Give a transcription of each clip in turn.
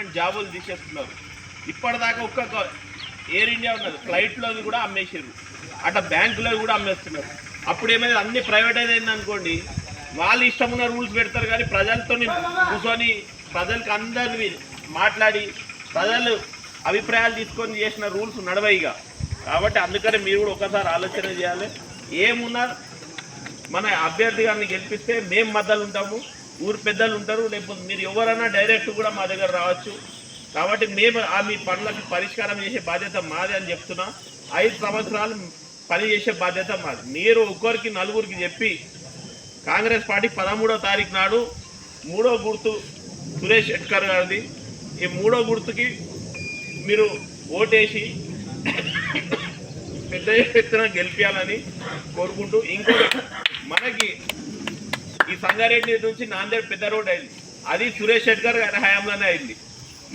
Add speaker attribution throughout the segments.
Speaker 1: Government జాబులు తీసేస్తున్నారు. ఇప్పటిదాకా ఒక్క ఎయిర్ ఇండియా ఉన్నది. ఫ్లైట్లో కూడా అమ్మేసారు అట్లా బ్యాంకులో కూడా అమ్మేస్తున్నారు. అప్పుడు ఏమైంది? అన్ని ప్రైవేటైజ్ అయింది అనుకోండి. వాళ్ళు ఇష్టం ఉన్న రూల్స్ పెడతారు కానీ ప్రజలతో కూర్చొని ప్రజలకు అందరిని మాట్లాడి ప్రజలు అభిప్రాయాలు తీసుకొని చేసిన రూల్స్ నడవయిగా కాబట్టి అందుకని మీరు కూడా ఒకసారి ఆలోచన చేయాలి. ఏమున్నా మన అభ్యర్థి గారిని గెలిపిస్తే మేము మద్దలు ఉంటాము. ఊరు పెద్దలు ఉంటారు లేకపోతే మీరు ఎవరైనా డైరెక్ట్ కూడా మా దగ్గర రావచ్చు. కాబట్టి మేము ఆ మీ పనులకి పరిష్కారం చేసే బాధ్యత మాది అని చెప్తున్నా. ఐదు సంవత్సరాలు పని చేసే బాధ్యత మాది. మీరు ఒక్కరికి నలుగురికి చెప్పి కాంగ్రెస్ పార్టీ పదమూడో తారీఖు నాడు మూడో గుర్తు సురేష్ షెట్కర్ గారిది. ఈ మూడో గుర్తుకి మీరు ఓటేసి పెద్ద ఎత్తున గెలిపించాలని కోరుకుంటూ ఇంకో మనకి సంగారెడ్డి నుంచి నాందేడ్ పెద్ద రోడ్ అయింది. అది సురేష్ షెట్కర్ గారి హయాంలోనే అయింది.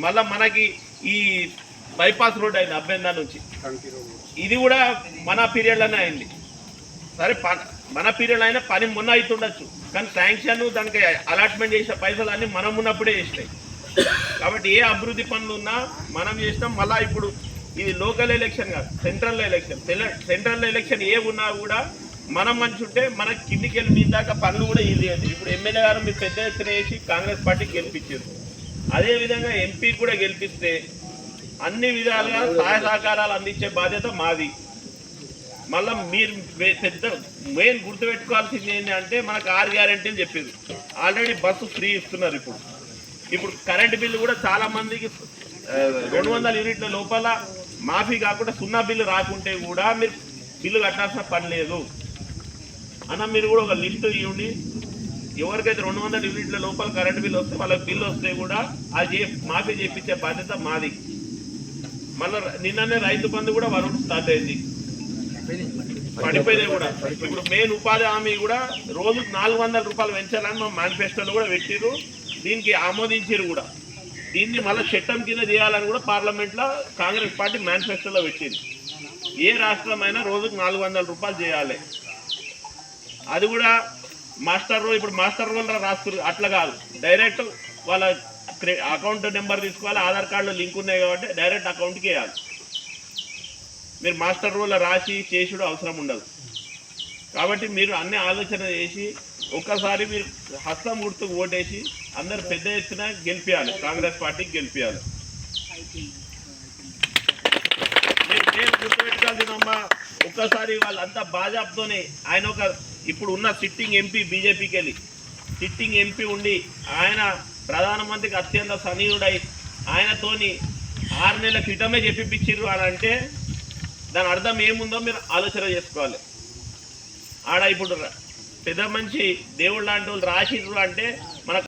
Speaker 1: మళ్ళీ మనకి ఈ బైపాస్ రోడ్ అయింది అభ్యందా నుంచి. ఇది కూడా మన పీరియడ్లోనే అయింది. సరే మన పీరియడ్ అయినా పని మొన్న అవుతుండొచ్చు కానీ శాంక్షన్ దానికి అలాట్మెంట్ చేసిన పైసలు అన్ని మనం ఉన్నప్పుడే చేసినాయి. కాబట్టి ఏ అభివృద్ధి పనులు ఉన్నా మనం చేసినాం. మళ్ళా ఇప్పుడు ఇది లోకల్ ఎలక్షన్ కాదు సెంట్రల్ ఎలక్షన్. సెంట్రల్ ఎలక్షన్ ఏ ఉన్నా కూడా మనం మంచి ఉంటే మన కిందికి వెళ్ళి మీ దాకా పనులు కూడా ఈజీ అండి ఇప్పుడు ఎమ్మెల్యే గారు మీరు పెద్ద ఎత్తున వేసి కాంగ్రెస్ పార్టీకి గెలిపించారు. అదేవిధంగా ఎంపీ కూడా గెలిపిస్తే అన్ని విధాలుగా సహాయ సహకారాలు అందించే బాధ్యత మాది. మళ్ళీ మీరు పెద్ద మెయిన్ గుర్తుపెట్టుకోవాల్సింది ఏంటంటే మనకు ఆరు అని చెప్పేది. ఆల్రెడీ బస్సు ఫ్రీ ఇస్తున్నారు ఇప్పుడు. ఇప్పుడు కరెంట్ బిల్లు కూడా చాలా మందికి రెండు వందల యూనిట్ల లోపల మాఫీ కాకుండా సున్నా బిల్లు రాకుంటే కూడా మీరు బిల్లు కట్టాల్సిన పని లేదు. అన్న మీరు కూడా ఒక లిస్ట్ ఇవ్వండి. ఎవరికైతే రెండు వందల యూనిట్ల లోపల కరెంట్ బిల్లు వస్తే వాళ్ళకి బిల్లు వస్తే కూడా అది మాఫీ చేయించే బాధ్యత మాది. మళ్ళీ నిన్ననే రైతు బంధు కూడా వరకు స్టార్ట్ అయింది. పడిపోయినాయి కూడా. ఇప్పుడు మెయిన్ ఉపాధి హామీ కూడా రోజుకు నాలుగు వందల రూపాయలు పెంచాలని మా మేనిఫెస్టోలో కూడా పెట్టిరు దీనికి ఆమోదించారు కూడా. దీన్ని మళ్ళీ చట్టం కింద చేయాలని కూడా పార్లమెంట్లో కాంగ్రెస్ పార్టీ మేనిఫెస్టోలో పెట్టింది. ఏ రాష్ట్రం అయినా రోజుకు నాలుగు వందల రూపాయలు చేయాలి. అది కూడా మాస్టర్ రోల్ ఇప్పుడు మాస్టర్ రోల్ రాస్తారు అట్లా కాదు. డైరెక్ట్ వాళ్ళ అకౌంట్ నెంబర్ తీసుకోవాలి ఆధార్ కార్డులో లింక్ ఉన్నాయి కాబట్టి డైరెక్ట్ అకౌంట్కి వేయాలి. మీరు మాస్టర్ రోల్ రాసి చేసుడు అవసరం ఉండదు. కాబట్టి మీరు అన్ని ఆలోచన చేసి ఒక్కసారి మీరు హస్తం గుర్తుకు ఓటేసి అందరు పెద్ద ఎత్తున గెలిపించాలి కాంగ్రెస్ పార్టీకి గెలిపించాలి మీరు గుర్తుపెట్టుకోవాల్సిందమ్మా. ఒక్కసారి వాళ్ళంతా భాజపాతోనే ఆయన ఒక ఇప్పుడు ఉన్న సిట్టింగ్ ఎంపీ బీజేపీకి వెళ్ళి సిట్టింగ్ ఎంపీ ఉండి ఆయన ప్రధానమంత్రికి అత్యంత సనీయుడై ఆయనతోని ఆరు నెలల క్రితమే చెప్పిపించారు అని అంటే దాని అర్థం ఏముందో మీరు ఆలోచన చేసుకోవాలి. ఆడ ఇప్పుడు పెద్ద మంచి దేవుడు లాంటి వాళ్ళు రాసిర్రు అంటే మన